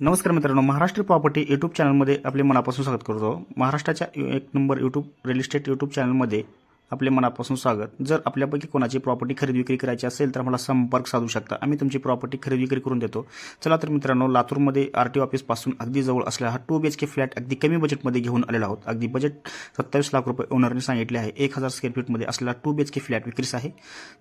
नमस्कार मित्रांनो Maharashtra property YouTube चॅनलमध्ये आपले मनापासून स्वागत करतो. महाराष्ट्राच्या एक number YouTube real estate YouTube चॅनलमध्ये आपले मनापासून स्वागत. जर आपल्यापैकी कोणाची प्रॉपर्टी खरेदी विक्री करायची असेल तर मला संपर्क साधू शकता. आम्ही तुमची प्रॉपर्टी खरेदी विक्री करून देतो. चला तर मित्रांनो लातूरमध्ये आर टी ऑफिसपासून अगदी जवळ असलेला हा two B H K flat अगदी कमी बजेटमध्ये घेऊन आलेला आहोत. अगदी बजेट सत्तावीस लाख रुपये ओनरने सांगितले आहे. एक हजार स्क्वेअर फीटमध्ये असलेला two B H K flat विक्रीस आहे.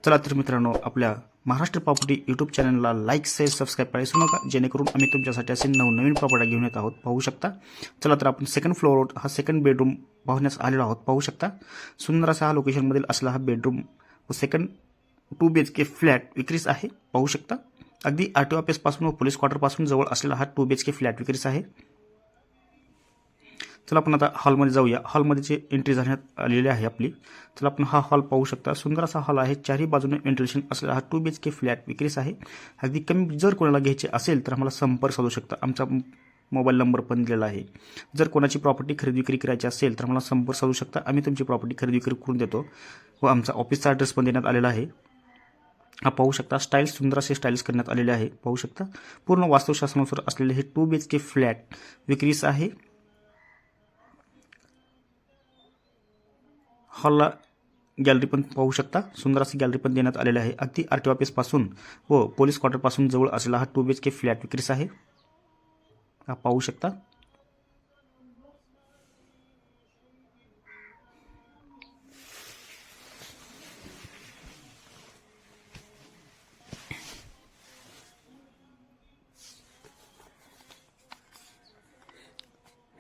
चला तर मित्रांनो आपल्या महाराष्ट्र प्रॉपर्टी यूट्यूब चॅनलला लाईक शेअर सबस्क्राईब करायला विसरू नका. जेणेकरून आम्ही तुमच्यासाठी असे नवनवीन प्रॉपर्टी घेऊन येत आहोत पाहू शकता. चला तर आपण सेकंड फ्लोअर हा सेकंड बेडरूम पाहण्यास आलेलो आहोत पाहू शकता. सुंदर असा हा लोकेशनमधील असला हा बेडरूम व second two B H K flat विक्रीस आहे पाहू शकता. अगदी आर टी ऑफिसपासून व पोलीस क्वार्टरपासून जवळ असलेला हा two B H K flat विक्रीस आहे. चला आपण आता हॉलमध्ये जाऊया. हॉलमध्ये जे एंट्री झाण्यात आलेली आहे आपली चला आपण हा हॉल पाहू शकता. सुंदर असा हॉल आहे. चारही बाजूने व्हेंटिलेशन असलेला हा two B H K flat विक्रीस आहे. अगदी कमी जर कोणाला घ्यायचे असेल तर आम्हाला संपर्क साधू शकता. आमचा मोबाईल नंबर पण दिलेला आहे. जर कोणाची प्रॉपर्टी खरेदी विक्री करायची असेल तर आम्हाला संपर्क साधू शकता. आम्ही तुमची प्रॉपर्टी खरेदी विक्री करून देतो व आमचा ऑफिसचा ॲड्रेस पण देण्यात आलेला आहे. हा पाहू शकता. स्टाईल्स सुंदर असे स्टाईल्स करण्यात आलेले आहे. पाहू शकता. पूर्ण वास्तुशास्त्रानुसार असलेले हे two B H K flat विक्रीस आहे. हॉलला गॅलरी पण पाहू शकता. सुंदर अशी गॅलरी पण देण्यात आलेली आहे. अगदी आर टी ऑफिसपासून व पोलीस क्वार्टरपासून जवळ असलेला हा two B H K flat विक्रीस आहे. हा पाहू शकता.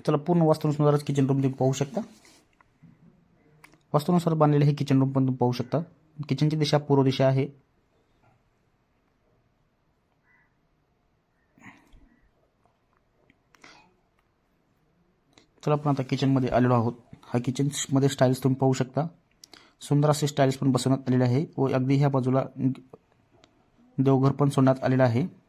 चला पूर्ण वास्तुनुसारच किचन रूम तुम्ही पाहू शकता. वास्तूनुसार बांधलेले हे किचन रूम पण तुम्ही पाहू शकता. किचनची दिशा पूर्व दिशा आहे. चला आपण आता किचनमध्ये आलेलो आहोत. हा किचनमध्ये स्टाईल्स तुम्ही पाहू शकता. सुंदर असे स्टाईल्स पण बसवण्यात आलेले आहे व अगदी ह्या बाजूला देवघर पण सोडण्यात आलेलं आहे.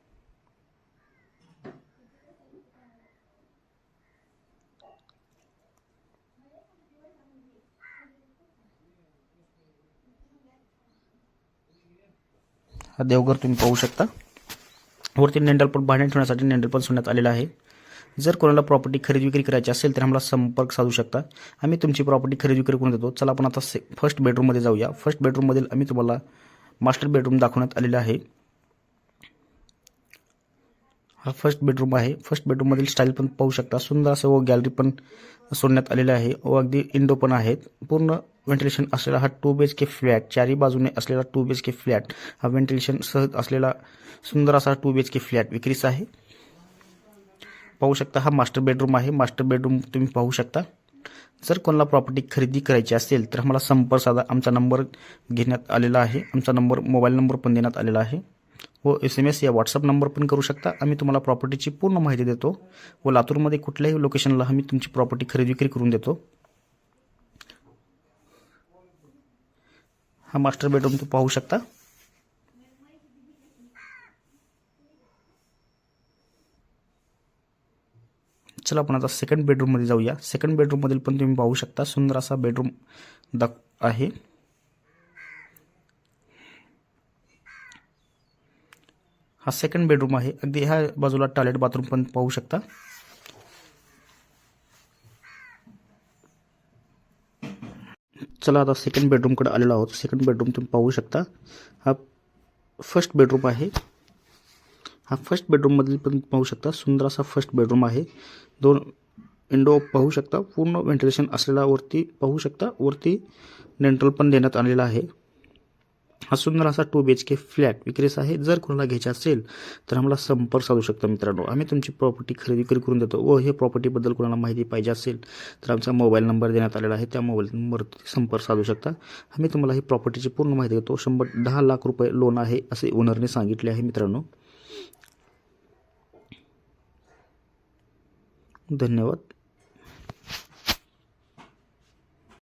हा देवघर तुम्ही पाहू शकता. वरती नेंडल पण ठेवण्यासाठी नेंडल पण सोडण्यात आलेला आहे. जर कोणाला प्रॉपर्टी खरेदी विक्री करायची असेल तर आम्हाला संपर्क साधू शकता. आम्ही तुमची प्रॉपर्टी खरेदी विक्री करून देतो. चला आपण आता से फर्स्ट बेडरूममध्ये जाऊया. फर्स्ट बेडरूममधील आम्ही तुम्हाला मास्टर बेडरूम दाखवण्यात आलेला आहे. हा फर्स्ट बेडरूम आहे. फर्स्ट बेडरूममधील स्टाईल पण पाहू शकता. सुंदर असं व गॅलरी पण सोडण्यात आलेलं आहे. व अगदी इंडो पण आहेत. पूर्ण व्हेंटिलेशन असलेला हा two B H K flat चारी बाजूने असलेला two B H K flat हा व्हेंटिलेशन सहज असलेला सुंदर असा two B H K flat विक्रीस आहे. पाहू शकता हा मास्टर बेडरूम आहे. मास्टर बेडरूम तुम्ही पाहू शकता. जर कोणाला प्रॉपर्टी खरेदी करायची असेल तर आम्हाला संपर्क साधा. आमचा नंबर घेण्यात आलेला आहे. आमचा नंबर मोबाईल नंबर पण देण्यात आलेला आहे. व एस एम एस या व्हॉट्सअप नंबर पण करू शकता. आम्ही तुम्हाला प्रॉपर्टीची पूर्ण माहिती देतो. व लातूरमध्ये कुठल्याही लोकेशनला आम्ही तुमची प्रॉपर्टी खरेदी विक्री करून देतो. हा मास्टर बेडरूम तुम्ही पाहू शकता. चला आपण आता सेकंड बेडरूममध्ये जाऊया. सेकंड बेडरूममधील पण तुम्ही पाहू शकता. सुंदर असा बेडरूम दाख आहे. हा सेकंड बेडरूम आहे. अगदी ह्या बाजूला टॉयलेट बाथरूम पण पाहू शकता. चला आता सेकंड बेडरूमकडे आलेलो आहोत. सेकंड बेडरूम तुम्ही पाहू शकता. हा फर्स्ट बेडरूम आहे. हा फर्स्ट बेडरूममधील पण पाहू शकता. सुंदर असा फर्स्ट बेडरूम आहे. दोन विंडो पाहू शकता. पूर्ण व्हेंटिलेशन असलेला वरती पाहू शकता. वरती नेंट्रल पण देण्यात आलेला आहे. हा सुंदर असा two B H K flat विक्रेस आहे. जर कोणाला घ्यायचा असेल तर आम्हाला संपर्क साधू शकता मित्रांनो. आम्ही तुमची प्रॉपर्टी खरेदी विक्री करून देतो व हे प्रॉपर्टीबद्दल कोणाला माहिती पाहिजे असेल तर आमचा मोबाईल नंबर देण्यात आलेला आहे. त्या मोबाईल नंबरवरती संपर्क साधू शकता. आम्ही तुम्हाला ही प्रॉपर्टीची पूर्ण माहिती देतो. शंभर दहा लाख रुपये लोन आहे असे ओनरने सांगितले आहे मित्रांनो. धन्यवाद.